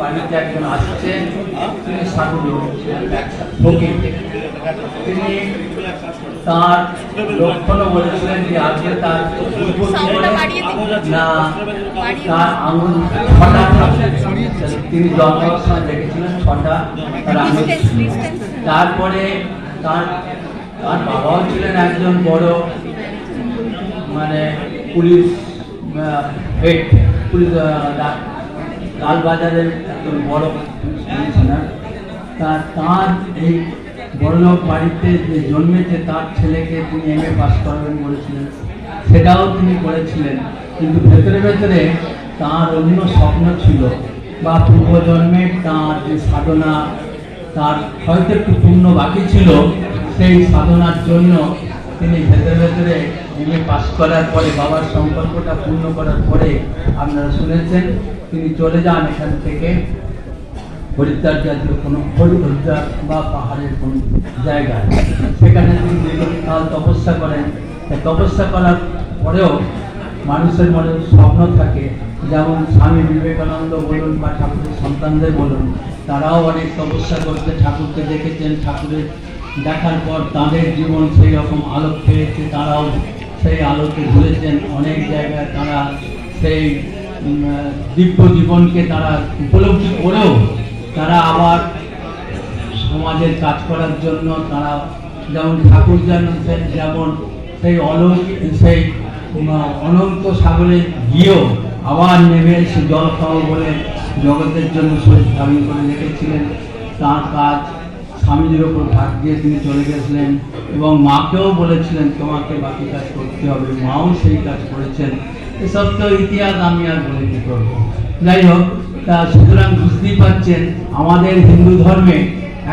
বাড়িতে একজন আসছে তিনি সাধু ফকির তিনি তার বলেছিলেন যে আজকে তার। না তার আঙুল ছটা তিনি জন্মের সময় দেখেছিলেন ছটা তার আঙুল. তারপরে তার তার বাবাও ছিলেন একজন বড় মানে পুলিশ হেড। লালবাজারের একজন বড় কমিশনার তার এই বড়লোক বাড়িতে যে জন্মেছে তার ছেলেকে তিনি এম এ পাস করাবেন বলেছিলেন। সেটাও তিনি করেছিলেন। কিন্তু ভেতরে ভেতরে তার অন্য স্বপ্ন ছিল। বা পূর্বজন্মে তার যে সাধনা, তার হয়তো একটু পূর্ণ বাকি ছিল, সেই সাধনার জন্য তিনি ভেতরে ভেতরে এম এ পাস করার পরে, বাবার সম্পর্কটা পূর্ণ করার পরে আপনারা শুনেছেন, তিনি চলে যান এখান থেকে। হরিদ্বার জাতীয় কোনো হরিদ্বার বা পাহাড়ের কোনো জায়গায় সেখানে তিনি দীর্ঘকাল তপস্যা করেন। তপস্যা করার পরেও মানুষের মনে স্বপ্ন থাকে, যেমন স্বামী বিবেকানন্দ বলুন বা ঠাকুরের সন্তানদের বলুন, তারাও অনেক তপস্যা করতে ঠাকুরকে দেখেছেন। ঠাকুরের দেখার পর তাদের জীবন সেই রকম আলোক পেয়েছে, তারাও সেই আলোকে ঘুরেছেন অনেক জায়গায় তারা সেই দিব্য জীবনকে তারা উপলব্ধি করেও তারা আবার সমাজের কাজ করার জন্য তারা যেমন ঠাকুর জানেন যেমন সেই অলৌকিক, সেই অনন্ত সাগরে গিয়েও আবার নেমে এসে জল খাওয়া বলে জগতের জন্য শরীর ধারণ করে রেখেছিলেন। তার কাজ স্বামীজির ওপর ভাগ দিয়ে তিনি চলে গেছিলেন এবং মাকেও বলেছিলেন, তোমাকে বাকি কাজ করতে হবে, মাও সেই কাজ করেছেন। এসব তো ইতিহাস আমি আর বলে কি করব যাই হোক তা সুতরাং বুঝতেই পারছেন, আমাদের হিন্দু ধর্মে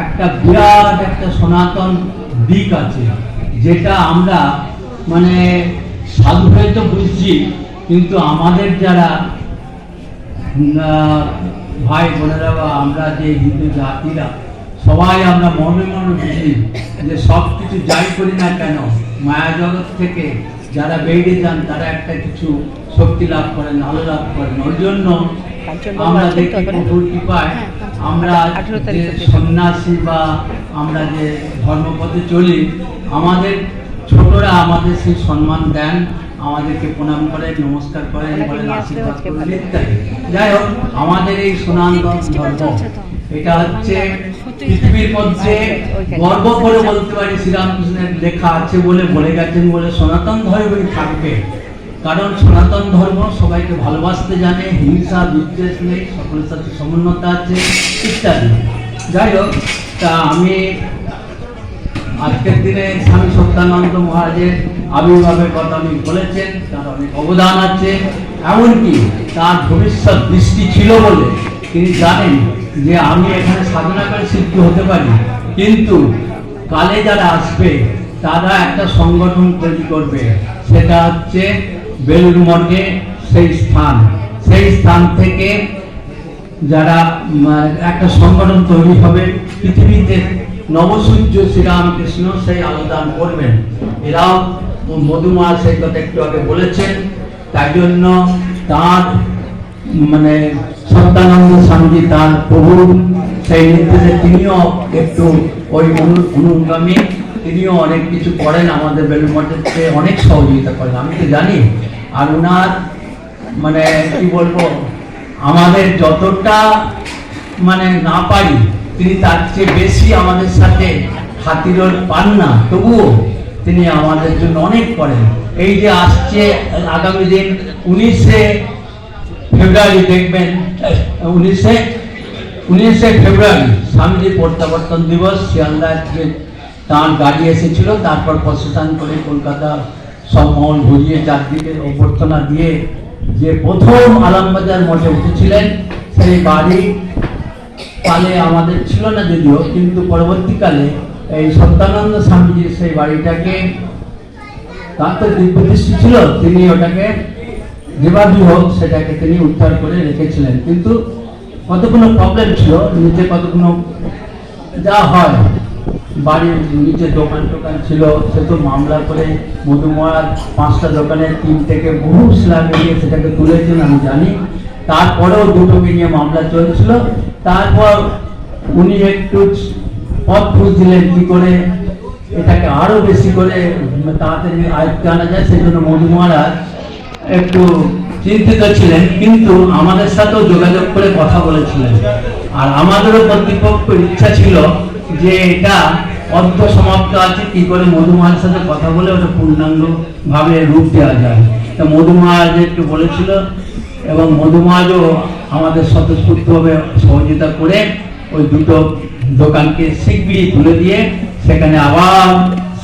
একটা বিরাট একটা সনাতন দিক আছে, যেটা আমরা মানে সাধু হয়ে তো বুঝছি, কিন্তু আমাদের যারা ভাই বোনেরা বা আমরা যে হিন্দু জাতিরা সবাই আমরা মনে মনে বুঝি যে সব কিছু যাই করি না কেন মায়া জগৎ থেকে যারা বেরিয়ে যান তারা একটা কিছু শক্তি লাভ করেন আলো লাভ করেন। ওই জন্য আমরা দেখি? প্রভুর কৃপায় হ্যাঁ, আমরা যে সন্ন্যাসী বা আমরা যে ধর্মপথে চলি আমাদের ছোটরা আমাদের সেই সম্মান দেন আমাদেরকে প্রণাম করেন নমস্কার করেন বলেন আশীর্বাদ করেন ইত্যাদি। যাই হোক আমাদের এই ফেস্টিভ্যাল ধর্ম এটা হচ্ছে পৃথিবীর মধ্যে গর্ব করে বলতে পারি শ্রীরামকৃষ্ণের লেখা আছে বলে বলে গেছেন বলে সনাতন ধর্মই থাকবে। কারণ সনাতন ধর্ম সবাইকে ভালোবাসতে জানে হিংসা বিদ্বেষ নেই সকলের সাথে সমন্বতা আছে ইত্যাদি। যাই হোক তা আমি আজকের দিনে স্বামী সত্যানন্দ মহারাজের আবির্ভাবের কথা আমি বলেছেন তার অনেক অবদান আছে। এমনকি তার ভবিষ্যৎ দৃষ্টি ছিল বলে তিনি জানেন। যে আমি এখানে সাধনা সিদ্ধ হতে পারি, কিন্তু কালে যারা আসবে, তারা একটা সংগঠন তৈরি করবে। সেটা হচ্ছে বেলুর মঠে সেই স্থান। সেই স্থান থেকে যারা একটা সংগঠন তৈরি হবে, পৃথিবীতে নবসূর্য শ্রীরামকৃষ্ণ সেই আলোদান করবেন। এরাও মধুমা সেই কথা একটু আগে বলেছেন। তাই জন্য তার মানে সত্যানন্দ স্বামীজি তার প্রভু। সেই নির্দেশে তিনিও একটু ওই অনুগামী। তিনিও অনেক কিছু করেন আমাদের বেলুর মঠের অনেক সহযোগিতা করেন। আমি তো জানি, আর ওনার মানে কি বলব, আমাদের যতটা মানে না পারি, তিনি তার চেয়ে বেশি আমাদের সাথে খাতির পান না। তবুও তিনি আমাদের জন্য অনেক করেন। এই যে আসছে আগামী দিন উনিশে ফেব্রুয়ারি দেখবেন উনিশে উনিশে ফেব্রুয়ারি স্বামীজির প্রত্যাবর্তন দিবস শিয়ালদার যে তাঁর গাড়ি এসেছিল, তারপর প্রশাসন করে কলকাতা সব মহল ঘুরিয়ে চারদিকে অভ্যর্থনা দিয়ে যে প্রথম আলমবাজার মঠে উঠেছিলেন, সেই বাড়ি কালে আমাদের ছিল না যদিও, কিন্তু পরবর্তীকালে এই সত্যানন্দ স্বামীজির সেই বাড়িটাকে, তার তো দিব্য ছিল, তিনি ওটাকে হোক, সেটাকে তিনি উদ্ধার করে রেখেছিলেন। কিন্তু কতগুলো প্রবলেম ছিল কতগুলো যা হয়, বাড়ির নিচে দোকান টোকান ছিল, সে তো মামলা করে মধুময়ার পাঁচটা তিন থেকে বহু স্ল্যাব নিয়ে সেটাকে তুলেছেন, আমি জানি। তারপরেও দুটোকে নিয়ে মামলা চলছিল। তারপর উনি একটু পথ খুঁজছিলেন কি করে এটাকে আরও বেশি করে তাড়াতাড়ি আয়ত্তে আনা যায় সেই জন্য একটু চিন্তিত ছিলেন, কিন্তু আমাদের সাথেও যোগাযোগ করে কথা বলেছিলেন। আর আমাদেরও কর্তৃপক্ষের ইচ্ছা ছিল যে এটা অর্ধ সমাপ্ত আছে, কি করে মধুমার সাথে কথা বলে ওটা পূর্ণাঙ্গ ভাবে রূপ দেওয়া যায়। তা মধুমাজ একটু বলেছিল, এবং মধুমাজও আমাদের স্বতঃস্ফূর্তভাবে সহযোগিতা করে ওই দুটো দোকানকে শিগগিরই তুলে দিয়ে সেখানে আবার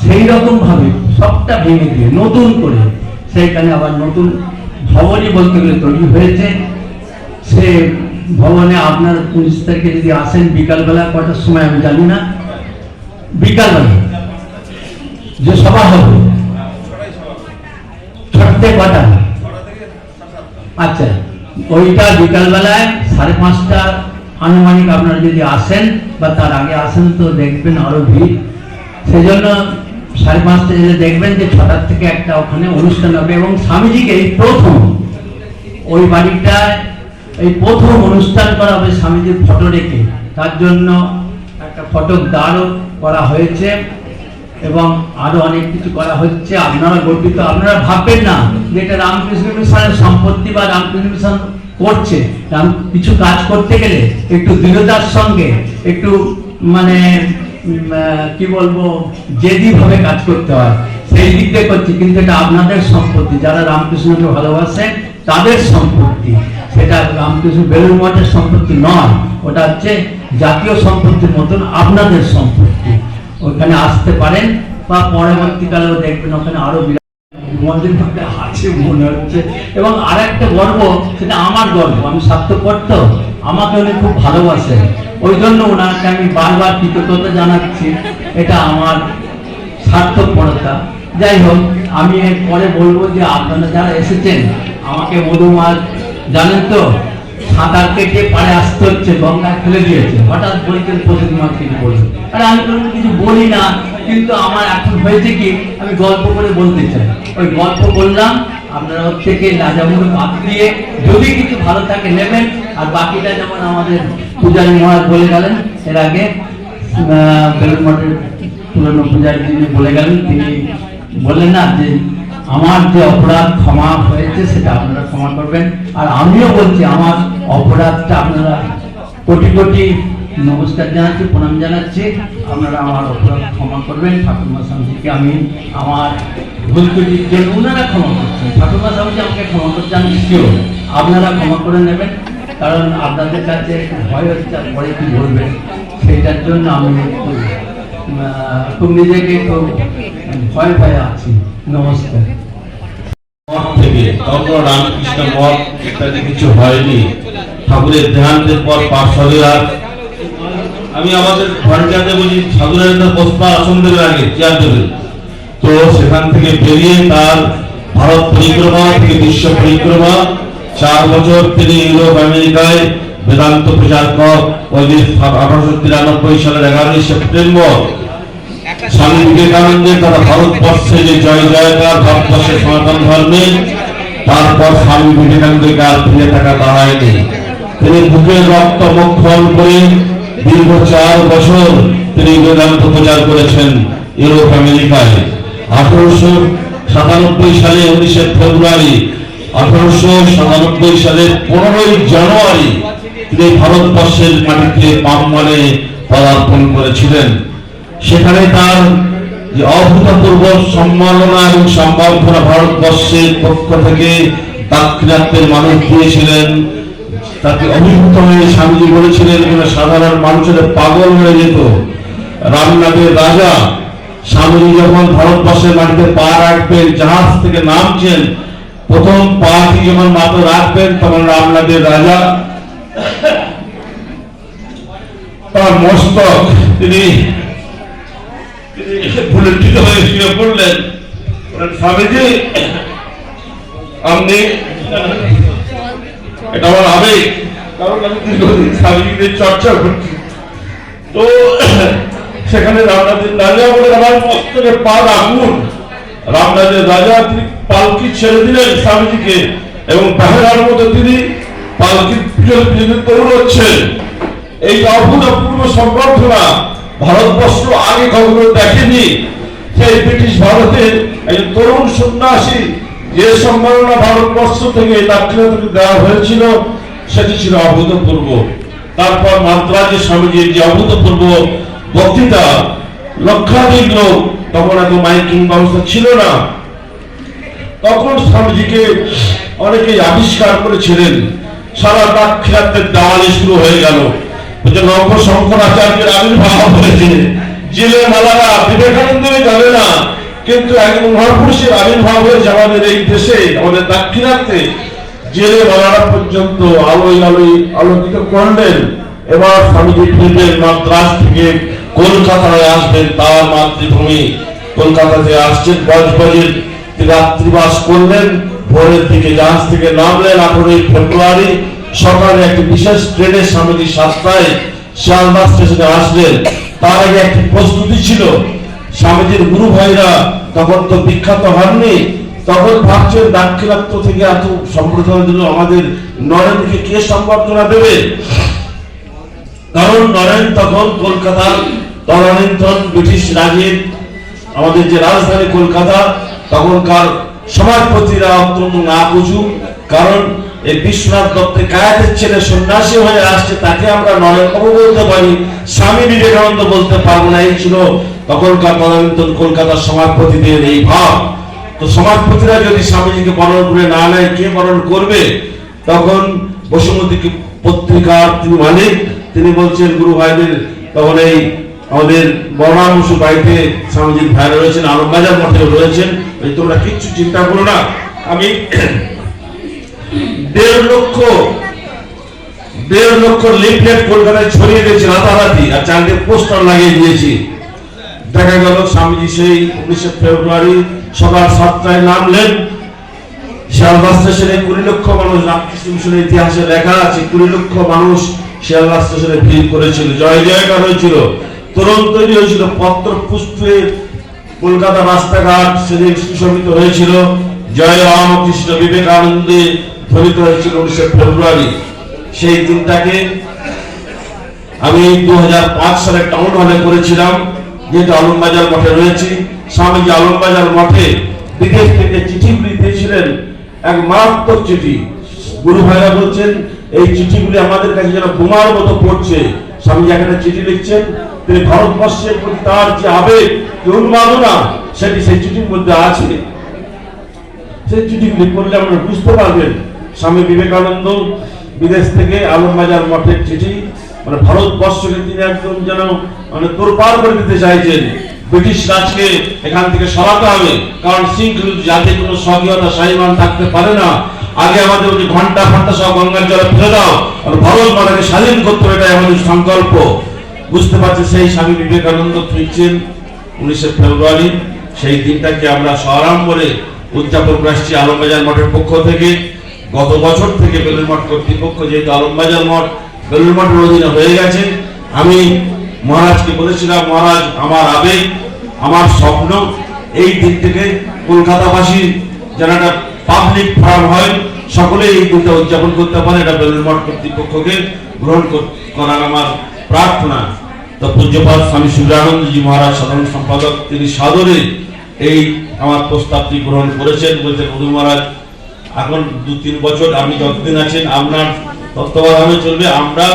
সেই রকমভাবে সবটা ভেঙে দিয়ে নতুন করে সেইখানে আবার নতুন ভবনই বলতে গেলে তৈরি হয়েছে। সে ভবনে আপনার উনিশ তারিখে যদি আসেন, বিকালবেলা কটার সময় আমি জানি না। বিকালবেলা। যে সভা হবে। ছটতে কটা আচ্ছা ওইটা বিকালবেলায় সাড়ে পাঁচটা আনুমানিক আপনারা যদি আসেন বা তার আগে আসেন তো দেখবেন আরও ভিড়। সেজন্য সাড়ে পাঁচটা যদি দেখবেন যে ছটার থেকে একটা ওখানে অনুষ্ঠান হবে এবং স্বামীজিকে প্রথম ওই বাড়িটায় এই প্রথম অনুষ্ঠান করা হবে স্বামীজির ফটো রেখে তার জন্য একটা ফটো দাঁড়ও করা হয়েছে এবং আরও অনেক কিছু করা হচ্ছে। আপনারা গর্বিত, আপনারা ভাববেন না যে এটা রামকৃষ্ণ মিশনের সম্পত্তি বা রামকৃষ্ণ মিশন করছে। কিছু কাজ করতে গেলে একটু দৃঢ়তার সঙ্গে, একটু মানে কি বলব জেদি ভাবে কাজ করতে হয়। সেই দিক দিয়ে করছি, কিন্তু এটা আপনাদের সম্পত্তি। যারা রামকৃষ্ণকে ভালোবাসে, তাদের সম্পত্তি। সেটা রামকৃষ্ণ বেলুর মঠের সম্পত্তি নয়, ওটা হচ্ছে জাতীয় সম্পত্তির মতন আপনাদের সম্পত্তি। ওখানে আসতে পারেন, বা পরবর্তীকালেও দেখবেন ওখানে আরও বিরাট মন্দির আছে মনে হচ্ছে। এবং আর একটা গর্ব, সেটা আমার গর্ব, আমি স্বার্থপর তো আমাকে উনি খুব ভালোবাসেন। ওই জন্য ওনাকে আমি বারবার কৃতজ্ঞতা জানাচ্ছি। এটা আমার স্বার্থপরতা যাই হোক, আমি এর পরে বলব যে আপনারা যারা এসেছেন, আমাকে মধুমাল জানেন তো, সাঁতার কেটে পাড়ে আসতে হচ্ছে, গঙ্গায় ফেলে দিয়েছে। হঠাৎ বলছেন প্রদীপ কিছু বলছে। আরে আমি কোনো কিছু বলি না, কিন্তু আমার এখন হয়েছে কি, আমি গল্প করে বলতে চাই। ওই গল্প বললাম আপনারা ওর থেকে লাজামুড়ো বাদ দিয়ে যদি কিছু ভালো থাকে নেবেন। আর বাকিটা যেমন আমাদের পূজারী মহারাজ বলে গেলেন, এর আগে বেলুড় মঠের পুরনো পূজারী যিনি বলে গেলেন, তিনি বললেন না যে, আমার যে অপরাধ ক্ষমা হয়েছে, সেটা আপনারা ক্ষমা করবেন। আর আমিও বলছি, আমার অপরাধটা আপনারা কোটি কোটি নমস্কার জানাচ্ছি, প্রণাম জানাচ্ছি। আপনারা আমার অপরাধ ক্ষমা করবেন। ঠাকুরমা স্বামীজিকে আমি আমার ভুল ত্রুটির ওনারা ক্ষমা করছেন। স্বামীজি আমাকে ক্ষমা করতে আমি আপনারা ক্ষমা করে নেবেন, কারণ আপনাদের কাছে ভয় হচ্ছে পরে কি সেইটার জন্য আমি খুব নিজেকে ভয় ভয়ে আছি। নমস্কার। রামকৃষ্ণ কিছু হয়নি। ঠাকুরের পর পার্শ্বদের আমি আমাদের ঘরটাতে বলি সাধুরাজ বসবার আসন দেবে আগে, চেয়ার তো সেখান থেকে বেরিয়ে তার ভারত পরিক্রমা থেকে বিশ্ব পরিক্রমা, চার বছর তিনি ইউরোপ, আমেরিকায় বেদান্ত প্রচার কর আঠারোশো তিরানব্বই সালের এগারোই সেপ্টেম্বর। স্বামী বিবেকানন্দের তারা ভারতবর্ষে যে জয় জয়কার, ভারতবর্ষের সনাতন ধর্মে, তারপর স্বামী বিবেকানন্দকে আর ফিরে থাকা দাঁড়ায়নি তিনি বুকের রক্ত মুখল করে দীর্ঘ চার বছর তিনি বেদান্ত প্রচার করেছেন ইউরোপ, আমেরিকায়। আঠারোশো সাতানব্বই সালে উনিশে ফেব্রুয়ারি, আঠারোশো সাতানব্বই সালের পনেরোই জানুয়ারি তিনি ভারতবর্ষের মাটিতে পাম্মানে পদার্পণ করেছিলেন। সেখানে তার যে অভূতপূর্ব সম্মাননা এবং সম্বর্ধনা ভারতবর্ষের পক্ষ থেকে দাক্ষিণাত্যের মানুষ দিয়েছিলেন। তাকে অভিভূত হয়ে স্বামীজি বলেছিলেন সাধারণ মানুষের পাগল হয়ে যেত। রামনাথের রাজা স্বামীজি যখন ভারতবর্ষের মাটিতে পা রাখবেন, জাহাজ থেকে নামছেন, প্রথম পাটি যখন মাত্র রাখবেন, তখন রামনাথের রাজা, তার মস্তক, তিনি হয়ে শুয়ে পড়লেন। স্বামীজি, আপনি, এটা আমার আবেগ। কারণ আমি দীর্ঘদিন স্বামীজিদের চর্চা করছি। তো সেখানে রামরাজের রাজা বলে আমার মস্তকে পা রাখুন রামরাজের রাজা তিনি পালকি ছেড়ে দিলেন স্বামীজিকে এবং তিনি পালকির পিছনে এই অভূতপূর্ব সংবর্ধনা ভারতবর্ষ আগে কখনো দেখেনি। সেই ব্রিটিশ ভারতের একজন তরুণ সন্ন্যাসী যে সম্মাননা ভারতবর্ষ থেকে দেওয়া হয়েছিল, সেটি ছিল অভূতপূর্ব। তারপর মাদ্রাজে স্বামীজির যে অভূতপূর্ব বক্তৃতা, লক্ষাধিক লোক তখন এত মাইকিং ব্যবস্থা ছিল না। তখন স্বামীজিকে অনেকেই আবিষ্কার করেছিলেন। সারা দাক্ষিণাত্যের দেওয়ালে শুরু হয়ে গেল। শঙ্করাচার্যের আবির্ভাব হয়েছে। জেলে মালারা না। কিন্তু একজন মহাপুরুষের আবির্ভাব হয়েছে আমাদের এই দেশে, আমাদের দাক্ষিণাত্যে। জেলে মালারা পর্যন্ত আলোয় আলোয় আলোকিত করলেন। এবার স্বামীজি ফিরবেন মাদ্রাস থেকে। কলকাতায় আসবেন তার মাতৃভূমি। কলকাতাতে আসছেন বজবজের রাত্রিবাস করলেন, ভোরের দিকে জাহাজ থেকে নামলেন আঠারোই ফেব্রুয়ারি। সকালে একটি বিশেষ ট্রেনের স্বামীজি সাতটায় শিয়ালদা স্টেশনে আসলেন। তার আগে একটি প্রস্তুতি ছিল। স্বামীজির গুরু ভাইরা তখন তো বিখ্যাত হননি, তখন ভাবছেন দাক্ষিণাত্য থেকে এত সম্প্রদায় দিল আমাদের নরেন্দ্রকে কে সম্বর্ধনা দেবে? কারণ নরেন তখন কলকাতার তদানীন্তন ব্রিটিশ রাজের আমাদের যে রাজধানী কলকাতা, তখনকার সমাজপতিরা অত্যন্ত না বুঝু কারণ এই বিশ্বনাথ দত্তের কায়াতের ছেলে সন্ন্যাসী হয়ে আসছে, তাকে আমরা নরেন্দ্রবাবু বলতে পারি। স্বামী বিবেকানন্দ বলতে পারব না, এই ছিল তখনকার তদানীন্তন কলকাতার সমাজপতিদের এই ভাব। তো সমাজপতিরা যদি স্বামীজিকে বরণ করে না নেয়, কে বরণ করবে? তখন বসুমতী পত্রিকার তিনি মালিক তিনি বলছেন, গুরু ভাইদের তখন এই আমাদের বর্ণাম বসু বাড়িতে স্বামীজির ভাই রয়েছেন আলমবাজার মঠে রয়েছেন। তোমরা কিচ্ছু চিন্তা করো না। আমি দেড় লক্ষ দেড় লক্ষ লিফলেট কলকাতায় ছড়িয়ে দিয়েছি রাতারাতি, আর পোস্টার লাগিয়ে দিয়েছি। দেখা গেল স্বামীজি সেই উনিশে ফেব্রুয়ারি সকাল সাতটায় নামলেন। শিয়ালদা স্টেশনে কুড়ি লক্ষ মানুষ রামকৃষ্ণ মিশনের ইতিহাসে লেখা আছে, কুড়ি লক্ষ মানুষ শিয়ালদা স্টেশনে ভিড় করেছিল, জয় জয়কার হয়েছিল। তরুণ তৈরি হয়েছিল পত্র পুষ্পে কলকাতা রাস্তাঘাট সেদিন সুশোভিত হয়েছিল। জয় রামকৃষ্ণ বিবেকানন্দে ধ্বনিত হয়েছিল উনিশে ফেব্রুয়ারি। সেই দিনটাকে আমি দু হাজার পাঁচ সালে টাউন হলে করেছিলাম, যেহেতু আলমবাজার মঠে রয়েছি। স্বামীজি আলমবাজার মঠে বিদেশ থেকে চিঠিগুলি দিয়েছিলেন এক মারাত্মক চিঠি। গুরু ভাইরা বলছেন এই চিঠিগুলি আমাদের কাছে যেন বোমার মতো পড়ছে। স্বামীজি এখানে চিঠি লিখছেন, তিনি ভারতবর্ষের প্রতি তার যে আবেগ, যে উন্মাদনা, সেটি সেই চিঠির মধ্যে আছে। সেই চিঠিগুলি পড়লে আপনারা বুঝতে পারবেন, স্বামী বিবেকানন্দ বিদেশ থেকে আলমবাজার মঠের চিঠি মানে ভারতবর্ষকে তিনি একদম যেন মানে তোরপার করে দিতে চাইছেন। ব্রিটিশ রাজকে এখান থেকে সরাতে হবে, কারণ শৃঙ্খল জাতির কোনো স্বকীয়তা, স্বাভিমান থাকতে পারে না। আগে আমাদের ওই ঘণ্টা ঘণ্টা সব গঙ্গার জলে ফেলে দাও, আর ভারত মাতাকে স্বাধীন করতে হবে, এটাই আমাদের সংকল্প। বুঝতে পারছি সেই স্বামী বিবেকানন্দ ফিরছেন উনিশে ফেব্রুয়ারি। সেই দিনটাকে আমরা সরাম্বরে উদযাপন আসছি আলমবাজার মঠের পক্ষ থেকে। গত বছর থেকে বেলুর মঠ কর্তৃপক্ষ যেহেতু আলমবাজার মঠ বেলুর মঠের অধীনে হয়ে গেছে। আমি মহারাজকে বলেছিলাম, মহারাজ, আমার আবেগ, আমার স্বপ্ন, এই দিক থেকে কলকাতাবাসী একটা পাবলিক ফার্ম হয় সকলে এই দিনটা উদযাপন করতে পারে, এটা বেলুর মঠ কর্তৃপক্ষকে গ্রহণ করার আমার প্রার্থনা। তো পূজ্যপাল স্বামী সুরানন্দজি মহারাজ, সাধারণ সম্পাদক, তিনি সাদরে এই আমার প্রস্তাবটি গ্রহণ করেছেন। বলছেন গুরু মহারাজ, এখন দু তিন বছর আপনি যতদিন আছেন, আপনার তত্ত্বাবধানে চলবে, আমরা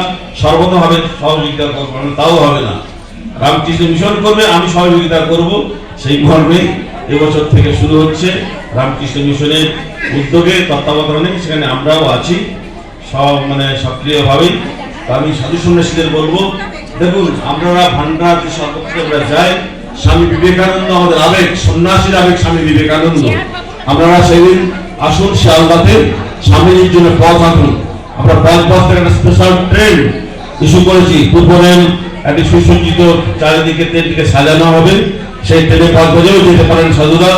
সর্বতভাবে সহযোগিতা করব তাও হবে না। রামকৃষ্ণ মিশন করবে, আমি সহযোগিতা করব, সেই মর্মে এবছর থেকে শুরু হচ্ছে। রামকৃষ্ণ মিশনের উদ্যোগে তত্ত্বাবধানে সেখানে আমরাও আছি। সব মানে সক্রিয়ভাবেই আমি সাধু সন্ন্যাসীদের বলব, দেখুন আপনারা ভান্ডার সর্বত্র আমরা যাই স্বামী বিবেকানন্দ আমাদের আবেগ, সন্ন্যাসীর আবেগ স্বামী বিবেকানন্দ। আপনারা সেদিন আসুন শিয়ালদাতে, স্বামীজির জন্য পথ আঁকুন। আমরা পথ পথ থেকে একটা স্পেশাল ট্রেন ইস্যু করেছি। পূর্ব রেল একটি সুসজ্জিত চারিদিকে ট্রেনটিকে সাজানো হবে। সেই ট্রেনে পথ বজেও যেতে পারেন সাধুরা।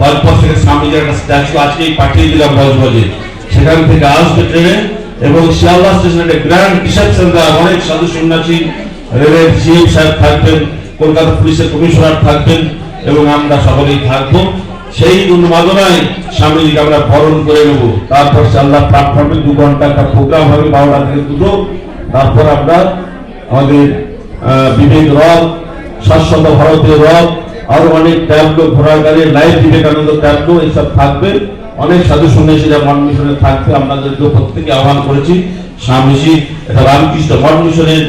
বজবজ থেকে স্বামীজির একটা স্ট্যাচু আজকেই পাঠিয়ে দিলাম বজবজে সেখান থেকে আসবে ট্রেনে এবং শিয়ালদা স্টেশনে একটা গ্র্যান্ড রিসেপশন দেওয়া। অনেক সাধু সন্ন্যাসী রেলের চিফ সাহেব থাকবেন, কলকাতা পুলিশের কমিশনার থাকবেন এবং আমরা সকলেই থাকব। সেই উন্মাদনায় স্বামীজিকে আমরা বরণ করে নেব। তারপর চাল্লা প্ল্যাটফর্মে দু ঘণ্টা একটা প্রোগ্রাম হবে, বারোটা থেকে দুটো। তারপর আমরা আমাদের বিবেক রথ, শাশ্বত ভারতীয় রথ আরও অনেক ট্যাবলো ঘোড়ার গাড়ি লাইভ বিবেকানন্দ ট্যাবলো এইসব থাকবে। অনেক সাধু সন্ন্যাসীরা মঠ মিশনে থাকবে আপনাদেরকে প্রত্যেকে আহ্বান করেছি। স্বামীজি, এটা রামকৃষ্ণ মঠ মিশনের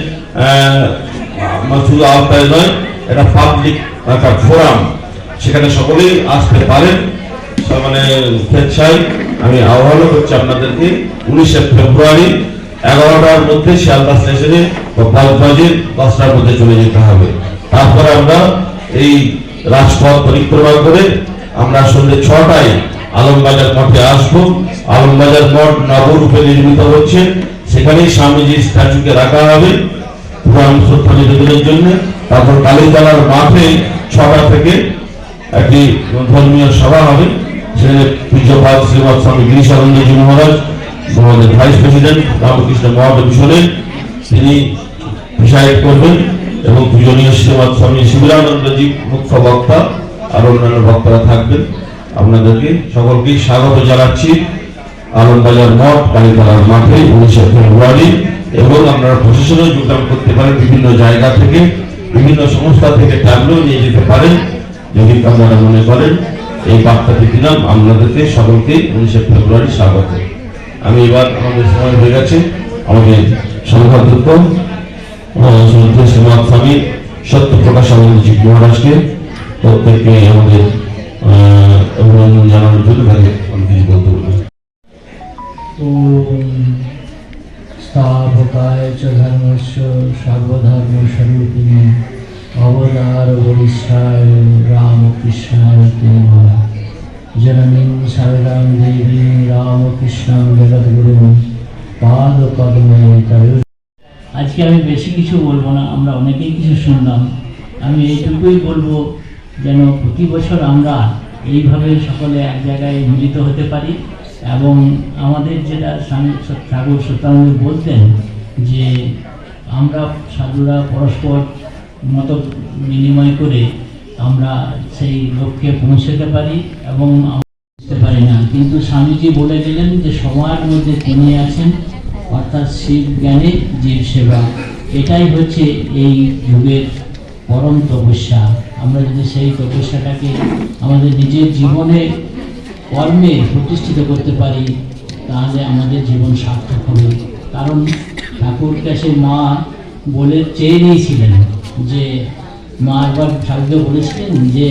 শুধু আওতায় নয়, এটা পাবলিক একটা ফোরাম সেখানে সকলেই আসতে পারেন। মানে স্বেচ্ছায় আমি আহ্বান করছি আপনাদেরকে। উনিশে ফেব্রুয়ারি, এগারোটার মধ্যে শিয়ালদা স্টেশনে বা বজবজের দশটার মধ্যে চলে যেতে হবে। তারপরে আমরা এই রাজপথ পরিক্রমা করে আমরা সন্ধ্যে ছটায় আলমবাজার মঠে আসব। আলমবাজার মঠ নবরূপে নির্মিত হচ্ছে। সেখানেই স্বামীজির স্ট্যাচুকে রাখা হবে পুরাণ শ্রদ্ধা নিবেদনের জন্য। তারপর কালীতলার মাঠে ছটা থেকে একটি ধর্মীয় সভা হবে। সেখানে পূজ্যপাল শ্রীমৎ স্বামী গিরিশানন্দজি মহারাজ আমাদের ভাইস প্রেসিডেন্ট রামকৃষ্ণ মহাট মিশনের তিনি প্রিসাইড করবেন। এবং পূজনীয় শ্রীমৎ স্বামী শিবিরানন্দজি মুখ্য বক্তা আর অন্যান্য বক্তারা থাকবেন। আপনাদেরকে সকলকেই স্বাগত জানাচ্ছি আলমবাজার মঠ, কালীতলার মাঠে, উনিশে ফেব্রুয়ারি। এবং আপনারা প্রশাসনেও যোগদান করতে পারেন বিভিন্ন জায়গা থেকে, বিভিন্ন সংস্থা থেকে ট্যাবলো নিয়ে যেতে পারেন, যদি আপনারা মনে করেন এই বার্তাটি দিলাম, আপনাদেরকে সকলকে উনিশে ফেব্রুয়ারি স্বাগত। আমি এবার আমাদের সময় হয়ে গেছে, আমাদের সৈনিক শ্রীমান স্বামীর সত্য প্রকাশ আমাদের চিফ মহারাজকে প্রত্যেককে আমাদের অভিনন্দন জানানোর জন্য তাকে অনেক কিছু বলতে বলবে স্থাপকায় চ ধর্মস্য আজকে আমি বেশি কিছু বলব না, আমরা অনেকেই কিছু শুনলাম। আমি এইটুকুই বলব যেন প্রতি বছর আমরা এইভাবে সকলে এক জায়গায় মিলিত হতে পারি এবং আমাদের যেটা স্বামী ঠাকুর সত্যানন্দ বলতেন যে আমরা সাধুরা পরস্পর মত বিনিময় করে আমরা সেই লক্ষ্যে পৌঁছতে পারি এবং বুঝতে পারি না। কিন্তু স্বামীজি বলে গেলেন যে সবার মধ্যে তিনি আছেন অর্থাৎ শিব জ্ঞানে জীব সেবা। এটাই হচ্ছে এই যুগের পরম তপস্যা। আমরা যদি সেই তপস্যাটাকে আমাদের নিজের জীবনে কর্মে প্রতিষ্ঠিত করতে পারি, তাহলে আমাদের জীবন সার্থক হবে। কারণ ঠাকুর কাছে মা বলে চেয়ে নিয়েছিলেন যে, মা একবার ঠাকুরকে বলেছিলেন যে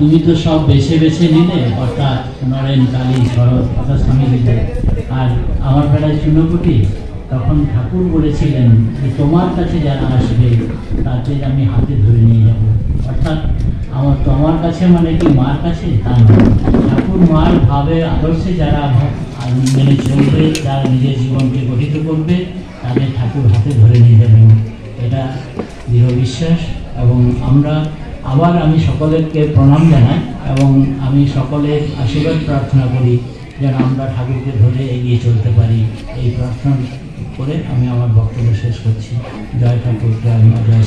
তুমি তো সব বেছে বেছে নিলে, অর্থাৎ নরেন, কালী, শরৎ, অর্থাৎ স্বামী আর আমার বেলায় চুনোপুটি তখন ঠাকুর বলেছিলেন যে, তোমার কাছে যারা আসবে, তাদের আমি হাতে ধরে নিয়ে যাব। অর্থাৎ আমার তোমার কাছে মানে কি, মার কাছে? তা নয় ঠাকুর মার ভাবে আদর্শে যারা মেনে চলবে, যারা নিজের জীবনকে গঠিত করবে, তাদের ঠাকুর হাতে ধরে নিয়ে যাবেন। এটা দৃঢ় বিশ্বাস। এবং আমরা আবার আমি সকলেরকে প্রণাম জানাই এবং আমি সকলের আশীর্বাদ প্রার্থনা করি যেন আমরা ঠাকুরকে ধরে এগিয়ে চলতে পারি। এই প্রার্থনা করে আমি আমার বক্তব্য শেষ করছি। জয় ঠাকুর, জয় মা, জয়